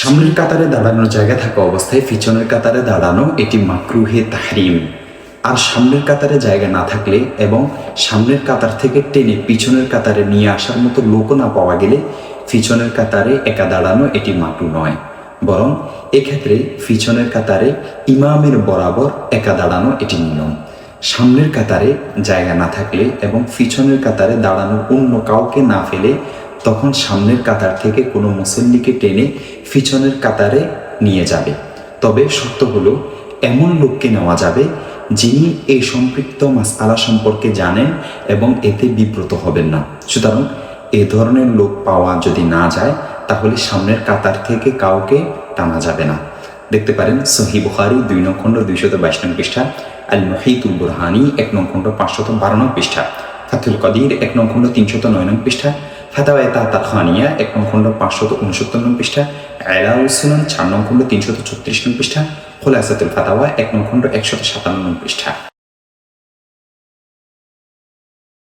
সামনের কাতারে দাঁড়ানোর জায়গা থাকা অবস্থায় পিছনের কাতারে দাঁড়ানো এটি মাকরুহে তাহরিম। আর সামনের কাতারে জায়গা না থাকলে এবং সামনের কাতার থেকে টেনে পিছনের কাতারে নিয়ে আসার মতো লোকও না পাওয়া গেলে পিছনের কাতারে একা দাঁড়ানো এটি মাকরু নয়। বরং এক্ষেত্রে পিছনের কাতারে ইমামের বরাবর একা দাঁড়ানো এটি নিয়ম। সামনের কাতারে জায়গা না থাকলে এবং পিছনের কাতারে দাঁড়ানোর অন্য কাউকে না ফেলে তখন সামনের কাতার থেকে কোনো মুসল্লিকে টেনে পিছনের কাতারে নিয়ে যাবে। তবে সত্য হলো, এমন লোককে নেওয়া যাবে যিনি এই সম্পৃক্ত মাসআলা সম্পর্কে জানেন এবং এতে বিব্রত হবেন না। সুতরাং এ ধরনের লোক পাওয়া যদি না যায়, তাহলে সামনের কাতার থেকে কাউকে টানা যাবে না। দেখতে পারেন সহি বুখারি দুই নং খণ্ড দুইশত বাইশ নং পৃষ্ঠা আল মহিতুল বুরহানি এক নং খণ্ড পাঁচশত বারো নং পৃষ্ঠা, ফাতুল কদির এক নং খণ্ড তিনশত নয় নং পৃষ্ঠা ফাতাওয়া তাতা খানিয়া এক নং খণ্ড পাঁচশত উনসত্তর নং পৃষ্ঠা, এলাউসুনান চার নং খণ্ড তিনশত ছত্রিশ নং পৃষ্ঠা, খোলাসাতুল ফাতাওয়া এক নং খণ্ড একশত সাতান্ন নং পৃষ্ঠা।